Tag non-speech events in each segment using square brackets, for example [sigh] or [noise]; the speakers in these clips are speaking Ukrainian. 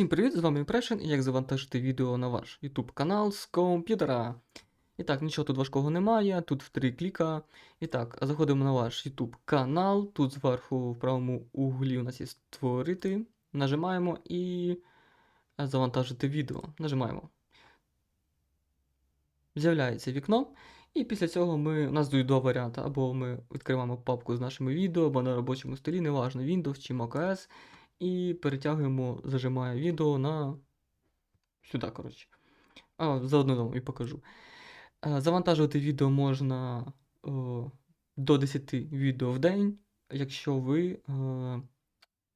Всім привіт, з вами Impression і як завантажити відео на ваш YouTube канал з комп'ютера. І так, нічого тут важкого немає, тут в три кліка. І так, заходимо на ваш YouTube канал. Тут зверху в правому углі у нас є створити. Нажимаємо і завантажити відео. Нажимаємо. З'являється вікно. І після цього ми, у нас дають два варіанти. Або ми відкриваємо папку з нашими відео, або на робочому столі, неважно, Windows чи macOS. І перетягуємо, зажимаю відео на сюди, коротше. А, заодно і покажу. Е, Завантажувати відео можна о, до 10 відео в день, якщо ви е,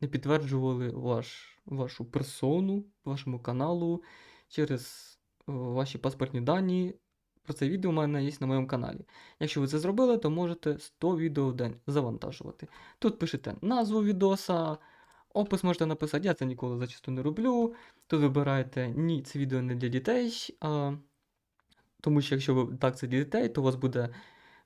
не підтверджували ваш, вашу персону, вашому каналу через о, ваші паспортні дані. Про це відео у мене є на моєму каналі. Якщо ви це зробили, то можете 100 відео в день завантажувати. Тут пишете назву відоса. Опис можете написати, я це ніколи зачасту не роблю. Тут вибираєте ні, це відео не для дітей. А, тому що якщо ви так це для дітей, то у вас буде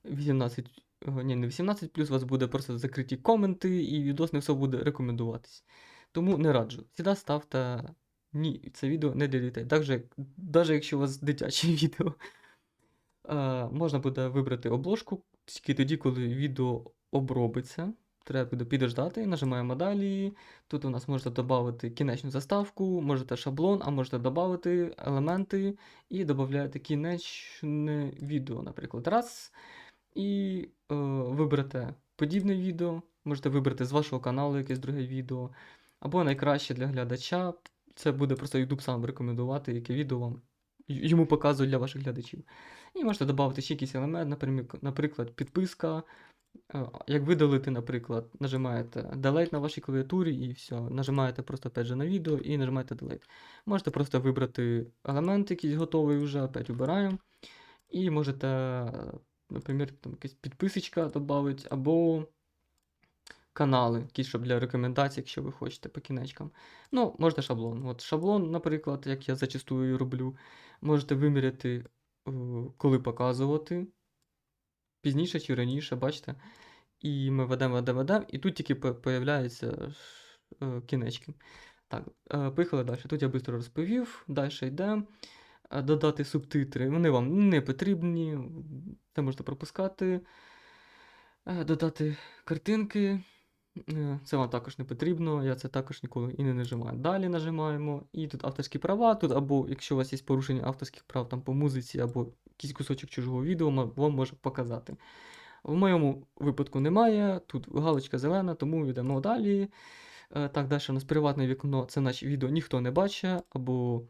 18, е, ні, не 18 плюс, у вас буде просто закриті коменти, і відос не все буде рекомендуватись. Тому не раджу. Сюди ставте ні, це відео не для дітей. Навіть якщо у вас дитяче [laughs] відео. А, можна буде вибрати обложку тільки тоді, коли відео обробиться. Треба буде підождати, нажимаємо далі. Тут у нас можете додати кінечну заставку, можете шаблон, а можете додати елементи і додаєте кінечне відео, наприклад, раз. І е, виберете подібне відео, можете вибрати з вашого каналу якесь друге відео. Або найкраще для глядача. Це буде просто YouTube сам рекомендувати, яке відео вам йому показує для ваших глядачів. І можете додати ще якийсь елемент, наприклад підписка. Е, Як видалити, наприклад, нажимаєте Delete на вашій клавіатурі і все. Нажимаєте просто опять же на відео і нажимаєте Delete. Можете просто вибрати елемент, якийсь готовий вже, опять вибираємо. І можете, наприклад, там якась підписочка додати, або канали, якісь щоб для рекомендацій, якщо ви хочете по кінечкам. Ну, можете шаблон. От шаблон, наприклад, як я зачастую роблю, можете виміряти, е, коли показувати пізніше чи раніше, бачите? І ми ведемо, ведемо, ведемо, і тут тільки по- появляються е, кінечки. Так, е, поїхали далі. Тут я швидко розповів, далі йдемо. Е, Додати субтитри. Вони вам не потрібні, це можете пропускати. Додати картинки. Е, Це вам також не потрібно, я це також ніколи і не нажимаю. Далі нажимаємо. І тут авторські права. Тут, або якщо у вас є порушення авторських прав там, по музиці, або якийсь кусочок чужого відео, вам може показати. В моєму випадку немає. Тут галочка зелена, тому йдемо далі. Е, Так, далі у нас приватне вікно, це наші відео ніхто не бачить, або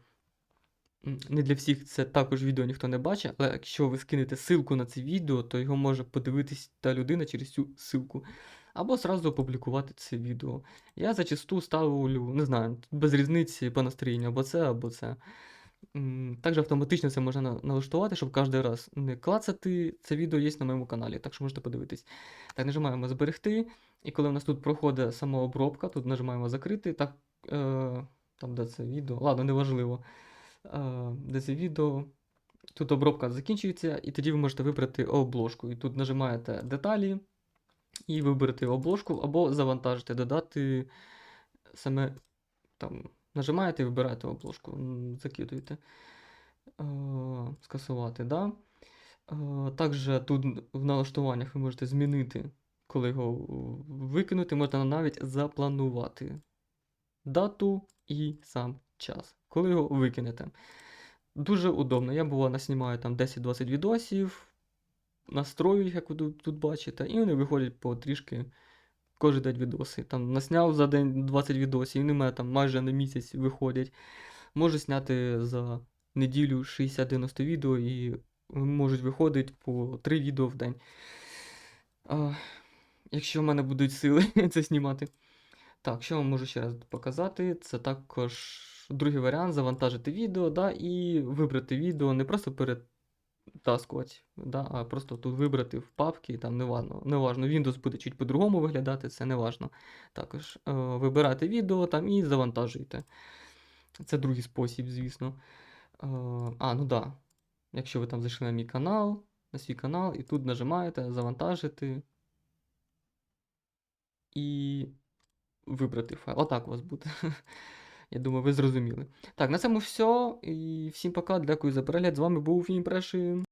не для всіх це також відео ніхто не бачить, але якщо ви скинете ссылку на це відео, то його може подивитись та людина через цю ссылку. Або зразу опублікувати це відео. Я зачасту ставлю, не знаю, без різниці по настроєнню, або це, або це. Також автоматично це можна налаштувати, щоб кожен раз не клацати. Це відео є на моєму каналі, так що можете подивитись. Так, нажимаємо зберегти. І коли у нас тут проходить самообробка, тут нажимаємо закрити. Так, е, там, де це відео. Ладно, неважливо. Е, де це відео. Тут обробка закінчується, і тоді ви можете вибрати обложку. І тут нажимаєте деталі і виберете обложку, або завантажити, додати саме там. Нажимаєте і вибираєте обложку, закидуєте. Е, скасувати, да. Е, Також тут в налаштуваннях ви можете змінити, коли його викинути, можна навіть запланувати дату і сам час, коли його викинете. Дуже удобно. Я бувало наснімаю там 10-20 відосів, настрою як ви тут, бачите, і вони виходять по кожен день відоси. Там насняв за день 20 відосів, і мене там майже на місяць виходять. Можу зняти за неділю 60-90 відео і можуть виходити по 3 відео в день. А, якщо в мене будуть сили [laughs] це знімати. Так, що вам можу ще раз показати, це також другий варіант завантажити відео, да, і вибрати відео, не просто перетаскувати, да, а просто тут вибрати в папки, там неважно, неважно, Windows буде чуть по-другому виглядати, це неважно. Також е, вибирайте відео там і завантажуйте. Це другий спосіб, звісно. Е, а, ну да. Якщо ви там зайшли на мій канал, на свій канал, і тут нажимаєте завантажити. І вибрати файл. Отак у вас буде. [laughs] Я думаю, ви зрозуміли. Так, на цьому все. І всім пока. Дякую за перегляд. З вами був Impression.